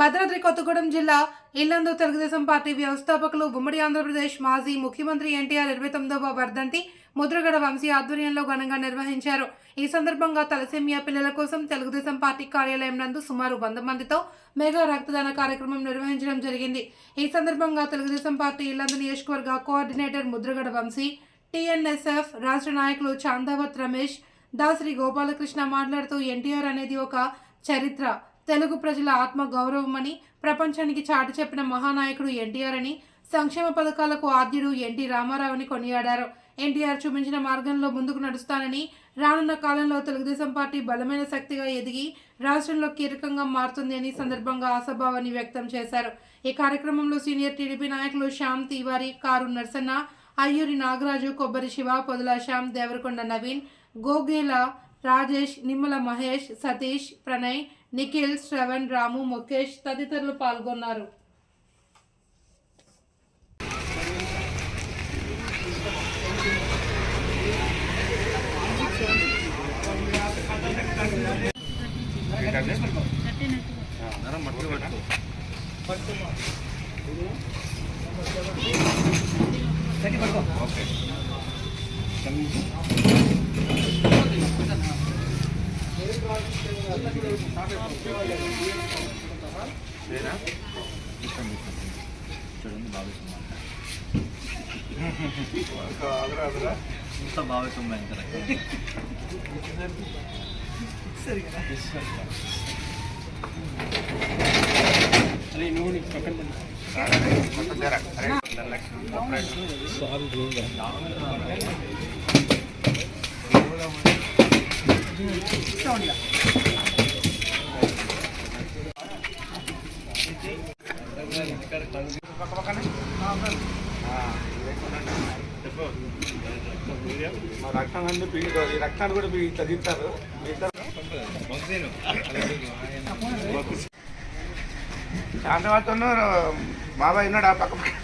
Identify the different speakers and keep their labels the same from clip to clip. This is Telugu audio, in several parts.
Speaker 1: భద్రాద్రి కొత్తగూడెం జిల్లా ఇల్లందు తెలుగుదేశం పార్టీ వ్యవస్థాపకులు ఉమ్మడి ఆంధ్రప్రదేశ్ మాజీ ముఖ్యమంత్రి ఎన్టీఆర్ ఇరవై తొమ్మిదవ వర్ధంతి ముద్రగడ వంశీ ఆధ్వర్యంలో ఘనంగా నిర్వహించారు. ఈ సందర్భంగా తలసేమియా పిల్లల కోసం తెలుగుదేశం పార్టీ కార్యాలయం నందు సుమారు వంద మందితో మెగా రక్తదాన కార్యక్రమం నిర్వహించడం జరిగింది. ఈ సందర్భంగా తెలుగుదేశం పార్టీ ఇల్లందు నియోజకవర్గ కోఆర్డినేటర్ ముద్రగడ వంశీ టీఎన్ఎస్ఎఫ్ రాష్ట్ర నాయకులు చాందావత్ రమేష్ దాసరి గోపాలకృష్ణ మాట్లాడుతూ ఎన్టీఆర్ అనేది ఒక చరిత్ర. తెలుగు ప్రజల ఆత్మ గౌరవమని ప్రపంచానికి చాటి చెప్పిన మహానాయకుడు ఎన్టీఆర్ అని సంక్షేమ పథకాలకు ఆద్యుడు ఎన్టీ రామారావుని కొనియాడారు. ఎన్టీఆర్ చూపించిన మార్గంలో ముందుకు నడుస్తానని రానున్న కాలంలో తెలుగుదేశం పార్టీ బలమైన శక్తిగా ఎదిగి రాష్ట్రంలో కీలకంగా మారుతుంది అని సందర్భంగా ఆశాభావాన్ని వ్యక్తం చేశారు. ఈ కార్యక్రమంలో సీనియర్ టీడీపీ నాయకులు శ్యామ్ తివారి కారు నర్సన్న అయ్యూరి నాగరాజు కొబ్బరి శివ పొదుల శ్యామ్ దేవరకొండ నవీన్ గోగేల రాజేష్ నిమ్మల మహేష్ సతీష్ ప్రణయ్ నిఖిల్ శ్రవణ్ రాము ముఖేష్ తదితరులు పాల్గొన్నారు.
Speaker 2: చూడండి బాగా ఇంత బాగా సుమ్మా ఇంత సరిగా అరే నువ్వు నీకు పక్కన సార్
Speaker 3: మా రక్తం అన్ని పీడి రక్తాన్ని కూడా పీడి తగ్గిస్తారు శాంతవాతంలో బాబాయ్ ఉన్నాడు ఆ పక్క పక్క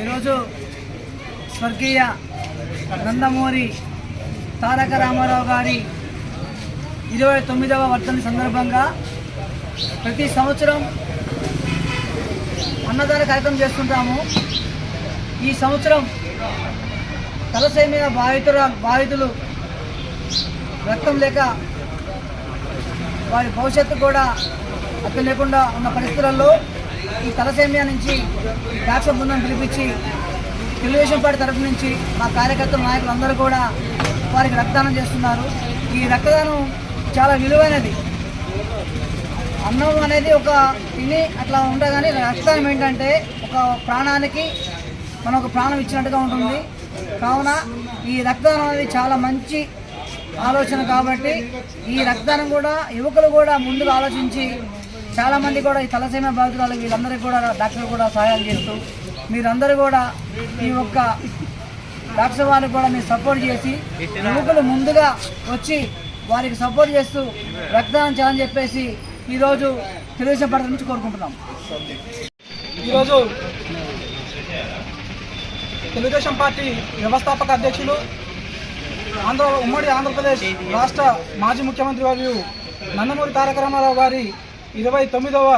Speaker 4: ఈరోజు స్వర్గీయ నందమూరి తారక రామారావు గారి ఇరవై తొమ్మిదవ వర్ధంతి సందర్భంగా ప్రతి సంవత్సరం అన్నదాన కార్యక్రమం చేస్తుంటాము. ఈ సంవత్సరం తలసేమియా బాధితుల బాధితులు రక్తం లేక వారి భవిష్యత్తు కూడా అర్థం లేకుండా ఉన్న పరిస్థితులలో ఈ తలసేమియా నుంచి డాక్టర్ బృందం పిలిపించి తెలుగుదేశం పార్టీ తరఫు నుంచి మా కార్యకర్తల నాయకులు అందరూ కూడా వారికి రక్తదానం చేస్తున్నారు. ఈ రక్తదానం చాలా విలువైనది. అన్నం అనేది ఒక తిని అట్లా ఉండగానే కానీ రక్తదానం ఏంటంటే ఒక ప్రాణానికి మనం ఒక ప్రాణం ఇచ్చినట్టుగా ఉంటుంది. కావున ఈ రక్తదానం అనేది చాలా మంచి ఆలోచన కాబట్టి ఈ రక్తదానం కూడా యువకులు కూడా ముందుగా ఆలోచించి చాలామంది కూడా ఈ తలసీమ బాధితురాలు వీళ్ళందరికీ కూడా డాక్టర్ కూడా సహాయం చేస్తూ మీరందరూ కూడా ఈ యొక్క డాక్టర్ వారికి కూడా మీరు సపోర్ట్ చేసి యువకులు ముందుగా వచ్చి వారికి సపోర్ట్ చేస్తూ రక్తదానం చేయాలని చెప్పేసి ఈరోజు తెలుగుదేశం పార్టీ నుంచి కోరుకుంటున్నాం.
Speaker 5: ఈరోజు తెలుగుదేశం పార్టీ వ్యవస్థాపక అధ్యక్షులు ఆంధ్ర ఉమ్మడి ఆంధ్రప్రదేశ్ రాష్ట్ర మాజీ ముఖ్యమంత్రి వారు నందమూరి తారక రామారావు గారి ఇరవై తొమ్మిదవ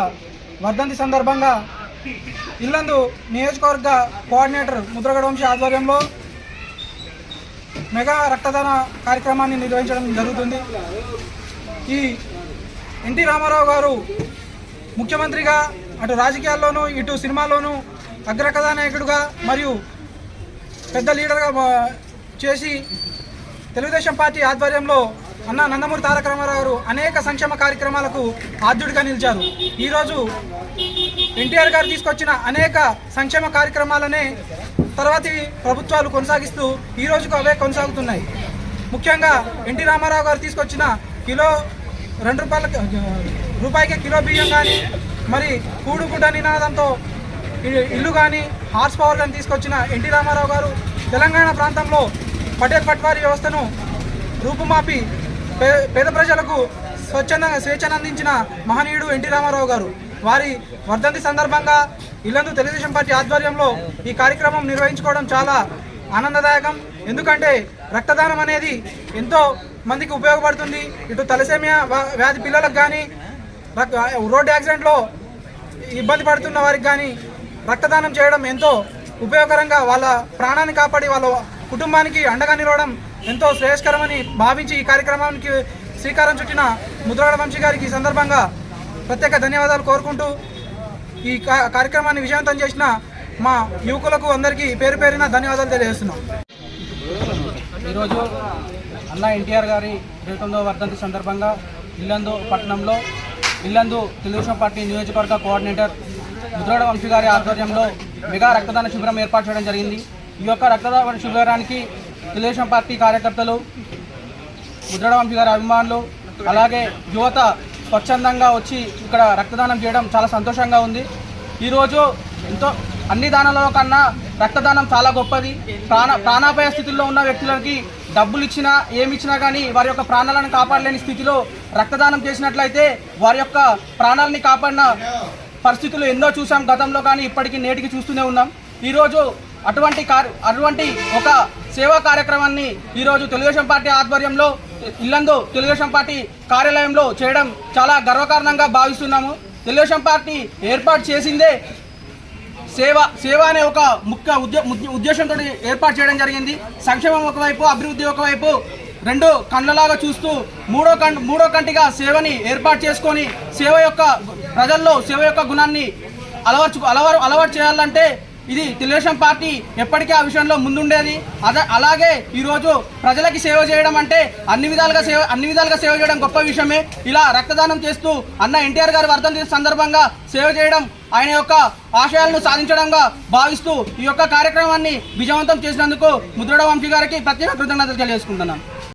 Speaker 5: వర్ధంతి సందర్భంగా ఇల్లందు నియోజకవర్గ కోఆర్డినేటర్ ముద్రగడ వంశీ ఆధ్వర్యంలో మెగా రక్తదాన కార్యక్రమాన్ని నిర్వహించడం జరుగుతుంది. ఈ ఎన్టీ రామారావు గారు ముఖ్యమంత్రిగా అటు రాజకీయాల్లోనూ ఇటు సినిమాలోనూ అగ్రకథానాయకుడుగా మరియు పెద్ద లీడర్గా చేసి తెలుగుదేశం పార్టీ ఆధ్వర్యంలో అన్న నందమూరి తారక రామారావు గారు అనేక సంక్షేమ కార్యక్రమాలకు ఆద్యుడిగా నిలిచారు. ఈరోజు ఎన్టీఆర్ గారు తీసుకొచ్చిన అనేక సంక్షేమ కార్యక్రమాలనే తర్వాతి ప్రభుత్వాలు కొనసాగిస్తూ ఈ రోజుకు అవే కొనసాగుతున్నాయి. ముఖ్యంగా ఎన్టీ రామారావు గారు తీసుకొచ్చిన కిలో రెండు రూపాయల రూపాయికి కిలో బియ్యం కానీ మరి కూడు నినాదంతో ఇల్లు కానీ హార్స్ పవర్ కానీ తీసుకొచ్చిన ఎన్టీ రామారావు గారు తెలంగాణ ప్రాంతంలో పటేల్ పట్వారీ వ్యవస్థను రూపుమాపి పే పేద ప్రజలకు స్వచ్ఛందంగా స్వేచ్ఛను అందించిన మహనీయుడు ఎన్టీ రామారావు గారు. వారి వర్ధంతి సందర్భంగా ఇల్లందు తెలుగుదేశం పార్టీ ఆధ్వర్యంలో ఈ కార్యక్రమం నిర్వహించుకోవడం చాలా ఆనందదాయకం. ఎందుకంటే రక్తదానం అనేది ఎంతో మందికి ఉపయోగపడుతుంది. ఇటు తలసేమియా వ్యాధి పిల్లలకు కానీ రోడ్డు యాక్సిడెంట్లో ఇబ్బంది పడుతున్న వారికి కానీ రక్తదానం చేయడం ఎంతో ఉపయోగకరంగా వాళ్ళ ప్రాణాన్ని కాపాడి వాళ్ళ కుటుంబానికి అండగా నిలవడం ఎంతో శ్రేయస్కరమని భావించి ఈ కార్యక్రమానికి శ్రీకారం చుట్టిన ముద్రగడ వంశీ గారికి ఈ సందర్భంగా ప్రత్యేక ధన్యవాదాలు కోరుకుంటూ ఈ కార్యక్రమాన్ని విజయవంతం చేసిన మా యువకులకు అందరికీ పేరు పేరిన ధన్యవాదాలు తెలియజేస్తున్నాం.
Speaker 6: ఈరోజు అన్న ఎన్టీఆర్ గారి జీవితంలో వర్ధంతి సందర్భంగా ఇల్లందు పట్టణంలో ఇల్లందు తెలుగుదేశం పార్టీ నియోజకవర్గ కోఆర్డినేటర్ ముద్రగడ వంశీ గారి ఆధ్వర్యంలో మెగా రక్తదాన శిబిరం ఏర్పాటు చేయడం జరిగింది. ఈ యొక్క రక్తదాన శిబిరానికి తెలుగుదేశం పార్టీ కార్యకర్తలు ముద్రగడ వంశీ గారి అభిమానులు అలాగే యువత స్వచ్ఛందంగా వచ్చి ఇక్కడ రక్తదానం చేయడం చాలా సంతోషంగా ఉంది. ఈరోజు ఎంతో అన్ని దానాలలో కన్నా రక్తదానం చాలా గొప్పది. ప్రాణ ప్రాణాపాయ స్థితిలో ఉన్న వ్యక్తులకి డబ్బులు ఇచ్చినా ఏమి ఇచ్చినా కానీ వారి యొక్క ప్రాణాలను కాపాడలేని స్థితిలో రక్తదానం చేసినట్లయితే వారి యొక్క ప్రాణాలని కాపాడిన పరిస్థితులు ఎన్నో చూసాం గతంలో కానీ ఇప్పటికీ నేటికి చూస్తూనే ఉన్నాం. ఈరోజు అటువంటి కార్ అటువంటి ఒక సేవా కార్యక్రమాన్ని ఈరోజు తెలుగుదేశం పార్టీ ఆధ్వర్యంలో ఇల్లందు తెలుగుదేశం పార్టీ కార్యాలయంలో చేయడం చాలా గర్వకారణంగా భావిస్తున్నాము. తెలుగుదేశం పార్టీ ఏర్పాటు చేసిందే సేవ సేవ అనే ఒక ముఖ్య ఉద్దేశంతో ఏర్పాటు చేయడం జరిగింది. సంక్షేమం ఒకవైపు అభివృద్ధి ఒకవైపు రెండు కళ్ళలాగా చూస్తూ మూడో కం మూడో కంటిగా సేవని ఏర్పాటు చేసుకొని సేవ యొక్క ప్రజల్లో సేవ యొక్క గుణాన్ని అలవర్చు అలవారు అలవాటు చేయాలంటే ఇది తెలుగుదేశం పార్టీ ఎప్పటికీ ఆ విషయంలో ముందుండేది. అదే అలాగే ఈరోజు ప్రజలకి సేవ చేయడం అంటే అన్ని విధాలుగా సేవ అన్ని విధాలుగా సేవ చేయడం గొప్ప విషయమే. ఇలా రక్తదానం చేస్తూ అన్న ఎన్టీఆర్ గారి వర్ధంతి సందర్భంగా సేవ చేయడం ఆయన యొక్క ఆశయాలను సాధించడంగా భావిస్తూ ఈ యొక్క కార్యక్రమాన్ని విజయవంతం చేసినందుకు ముద్రడ వంశీ గారికి ప్రత్యేక కృతజ్ఞతలు తెలియజేసుకుంటున్నాను